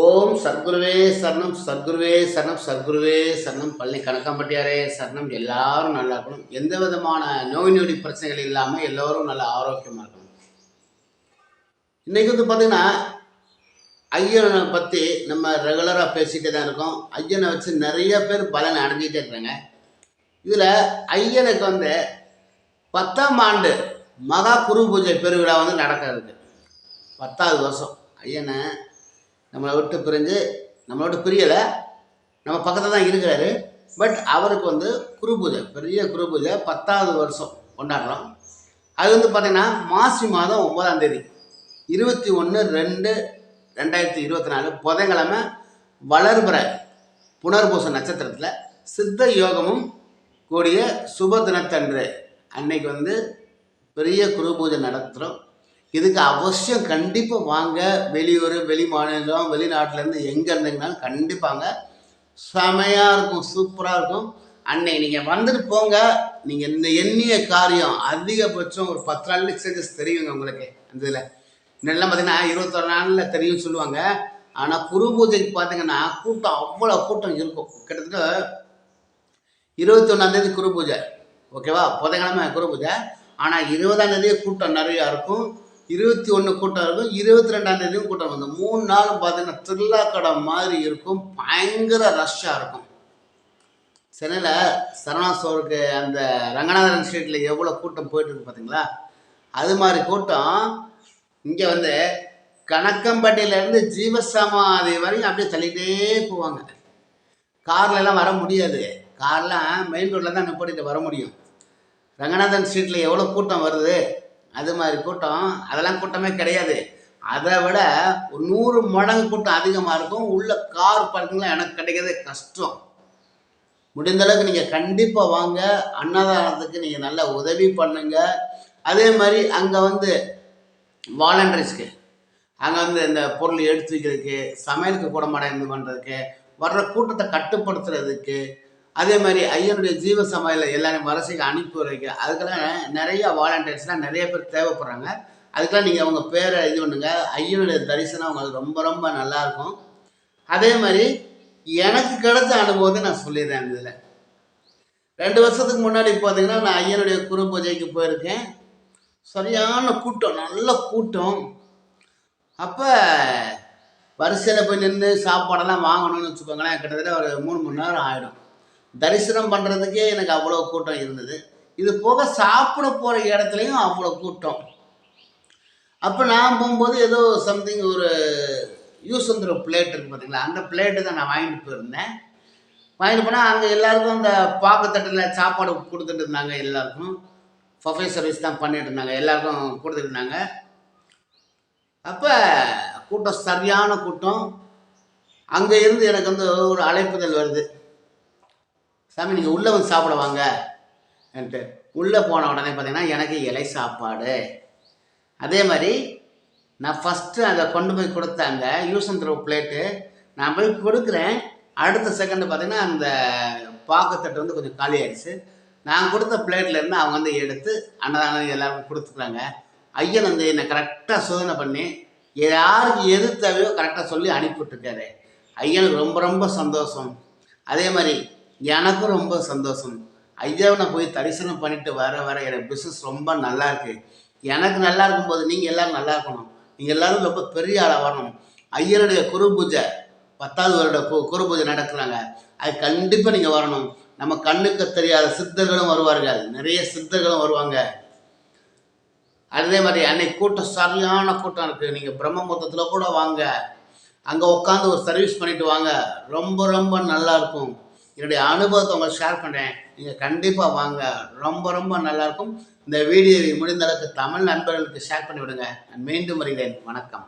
ஓம் சத்குருவே சரணம் சத்குருவே சரணம் சத்குருவே சரணம். பள்ளி கணக்கம்பட்டியாரே சரணம். எல்லாரும் நல்லா இருக்கணும். எந்த விதமான நோய் நொடி பிரச்சனைகள் இல்லாமல் எல்லோரும் நல்லா ஆரோக்கியமாக இருக்கணும். இன்னைக்கு வந்து பார்த்தீங்கன்னா ஐயனை பற்றி நம்ம ரெகுலராக பேசிகிட்டே தான் இருக்கோம். ஐயனை வச்சு நிறைய பேர் பலன் அடைஞ்சிட்டே இருக்கிறாங்க இதில் ஐயனுக்கு வந்து பத்தாம் ஆண்டு மகா குரு பூஜை பெருவிழா வந்து நடக்கிறது பத்தாவது வருஷம். ஐயனை நம்மளை விட்டு பிரிஞ்சு நம்மளை விட்டு பிரியலை. நம்ம பக்கத்தில் தான் இருக்கிறாரு. பட் அவருக்கு வந்து குரு பூஜை பெரிய குரு பூஜை பத்தாவது வருஷம் கொண்டாடுறோம். அது வந்து பார்த்திங்கன்னா மாசி மாதம் ஒன்பதாம் தேதி. இருபத்தி ஒன்று ரெண்டு ரெண்டாயிரத்தி இருபத்தி நாலு புதன்கிழமை வளர்பிற புனர்பூச நட்சத்திரத்தில் சித்த யோகமும் கூடிய சுப தினத்தன்று அன்னைக்கு வந்து பெரிய குரு பூஜை நடத்துகிறோம் இதுக்கு அவசியம் கண்டிப்பாக வாங்க. வெளியூர் வெளி மாநிலம் வெளிநாட்டிலேருந்து எங்கே இருந்தீங்கனாலும் கண்டிப்பாங்க. செமையாக இருக்கும் சூப்பராக இருக்கும். அன்னைக்கு நீங்கள் வந்துட்டு போங்க. நீங்கள் இந்த எண்ணிய காரியம் அதிகபட்சம் ஒரு பத்து நாள் எக்ஸசைஸ் தெரியுங்க உங்களுக்கு அந்த இதில். முன்னெல்லாம் பார்த்தீங்கன்னா இருபத்தொரு நாளில் தெரியும் சொல்லுவாங்க. ஆனால் குரு பூஜைக்கு பார்த்தீங்கன்னா கூட்டம் அவ்வளோ கூட்டம் இருக்கும். கிட்டத்தட்ட இருபத்தொன்னாந்தேதி குரு பூஜை. ஓகேவா? புதன்கிழமை குரு பூஜை. ஆனால் இருபதாம் தேதியே கூட்டம் நிறையா இருக்கும். இருபத்தி ஒன்று கூட்டம் இருக்கும் இருபத்தி ரெண்டாம் தேதியும் கூட்டம் வந்து மூணு நாளும் பார்த்தீங்கன்னா திருவிழா கடை மாதிரி இருக்கும். பயங்கர ரஷ்ஷாக இருக்கும். சென்னையில் சரணா ஸ்டோருக்கு அந்த ரங்கநாதன் ஸ்ட்ரீட்டில் எவ்வளோ கூட்டம் போயிட்டுருக்கு பார்த்தீங்களா அது மாதிரி கூட்டம் இங்கே வந்து கணக்கம்பட்டியிலேருந்து ஜீவசமாதி வரையும் அப்படியே தள்ளிகிட்டே போவாங்க. கார்லலாம் வர முடியாது. கார்லாம் மெயின் ரோட்டில் தான் நிப்பாட்டிட்டு வர முடியும். ரங்கநாதன் ஸ்ட்ரீட்டில் எவ்வளோ கூட்டம் வருது? அது மாதிரி கூட்டம் அதெல்லாம் கூட்டமே கிடையாது. அதை விட ஒரு நூறு மடங்கு கூட்டம் அதிகமாக இருக்கும். உள்ள கார் பார்க்கிங்லாம் எனக்கு கிடைக்கிறதே கஷ்டம். முடிந்த அளவுக்கு நீங்கள் கண்டிப்பாக வாங்க. அன்னதானத்துக்கு நீங்கள் நல்லா உதவி பண்ணுங்க. அதே மாதிரி அங்கே வந்து வாலண்டரிஸ்க்கு அங்கே வந்து இந்த பொருள் எடுத்து வைக்கிறதுக்கு சமையலுக்கு கூட மாடம் இது பண்ணுறதுக்கு வர்ற கூட்டத்தை கட்டுப்படுத்துறதுக்கு அதே மாதிரி ஐயனுடைய ஜீவ சமையலை எல்லாரையும் வரிசைக்கு அனுப்பி வைக்க அதுக்கெல்லாம் நிறைய வாலண்டியர்ஸ்லாம் நிறைய பேர் தேவைப்படுறாங்க. அதுக்கெல்லாம் நீங்கள் அவங்க பேரை இது பண்ணுங்க. ஐயனுடைய தரிசனம் அவங்களுக்கு ரொம்ப ரொம்ப நல்லாயிருக்கும் அதே மாதிரி எனக்கு கிடைச்ச அனுபவத்தை நான் சொல்லிடுறேன் இதில். ரெண்டு வருஷத்துக்கு முன்னாடி பார்த்தீங்கன்னா நான் ஐயனுடைய குரு பூஜைக்கு போயிருக்கேன். சரியான கூட்டம் நல்ல கூட்டம். அப்போ வரிசையில் போய் நின்று சாப்பாடெல்லாம் வாங்கணும்னு வச்சுக்கோங்களேன். கிட்டத்தட்ட ஒரு மூணு மணி நேரம் ஆகிடும் தரிசனம் பண்ணுறதுக்கே எனக்கு அவ்வளோ கூட்டம் இருந்தது. இது போக சாப்பிட போகிற இடத்துலையும் அவ்வளோ கூட்டம். அப்போ நான் போகும்போது ஏதோ சம்திங் ஒரு யூஸ் வந்துற பிளேட் இருக்கு பார்த்தீங்களா அந்த பிளேட்டு தான் நான் வாங்கிட்டு போயிருந்தேன். வாங்கிட்டு போனால் அங்கே எல்லாருக்கும் அந்த பாக்கத்தட்டில் சாப்பாடு கொடுத்துட்டு இருந்தாங்க எல்லாருக்கும். ஃபஃபே சர்வீஸ் தான் பண்ணிட்டு இருந்தாங்க. எல்லாருக்கும் கொடுத்துட்டு இருந்தாங்க. அப்போ கூட்டம் சரியான கூட்டம். அங்கே இருந்து எனக்கு வந்து ஒரு அழைப்புதல் வருது. சாமி நீங்கள் உள்ளே வந்து சாப்பிட வாங்க. என்ட்டு உள்ளே போன உடனே பார்த்தீங்கன்னா எனக்கு இலை சாப்பாடு. அதே மாதிரி நான் ஃபஸ்ட்டு அதை கொண்டு போய் கொடுத்தாங்க யூஸ் அண்ட் த்ரோ பிளேட்டு நான் போய் கொடுக்குறேன். அடுத்த செகண்டு பார்த்தீங்கன்னா அந்த பாக்கத்தட்டு வந்து கொஞ்சம் காலி ஆயிடுச்சு. நான் கொடுத்த பிளேட்லேருந்து அவங்க வந்து எடுத்து அன்னதானம் எல்லாருக்கும் கொடுத்துக்குறாங்க. ஐயன் வந்து என்னை கரெக்டாக சோதனை பண்ணி யாருக்கு எது தேவையோ கரெக்டாக சொல்லி அனுப்பிவிட்டுருக்காரு. ஐயனுக்கு ரொம்ப ரொம்ப சந்தோஷம். அதே மாதிரி எனக்கும் ரொம்ப சந்தோஷம். ஐயாவை போய் தரிசனம் பண்ணிட்டு வர வர எனக்கு பிஸ்னஸ் ரொம்ப நல்லா இருக்கு. எனக்கு நல்லா இருக்கும்போது நீங்கள் எல்லாரும் நல்லா இருக்கணும். நீங்கள் எல்லாரும் ரொம்ப பெரிய ஆளாக வரணும். ஐயனுடைய குரு பூஜை பத்தாவது வருட கு- குரு பூஜை நடக்கிறாங்க அது கண்டிப்பாக நீங்கள் வரணும். நம்ம கண்ணுக்கு தெரியாத சித்தர்களும் வருவார்கள். நிறைய சித்தர்களும் வருவாங்க. அதே மாதிரி அன்னைக்கு கூட்டம் சரியான கூட்டம் இருக்குது நீங்கள் பிரம்மபுரத்தில் கூட வாங்க. அங்கே உட்காந்து ஒரு சர்வீஸ் பண்ணிட்டு வாங்க. ரொம்ப ரொம்ப நல்லா இருக்கும். என்னுடைய அனுபவத்தை உங்களுக்கு ஷேர் பண்ணுறேன் நீங்கள் கண்டிப்பாக வாங்க. ரொம்ப ரொம்ப நல்லாயிருக்கும். இந்த வீடியோவை முடிந்த அளவுக்கு தமிழ் நண்பர்களுக்கு ஷேர் பண்ணி விடுங்க நான் மீண்டும் வருகிறேன். வணக்கம்.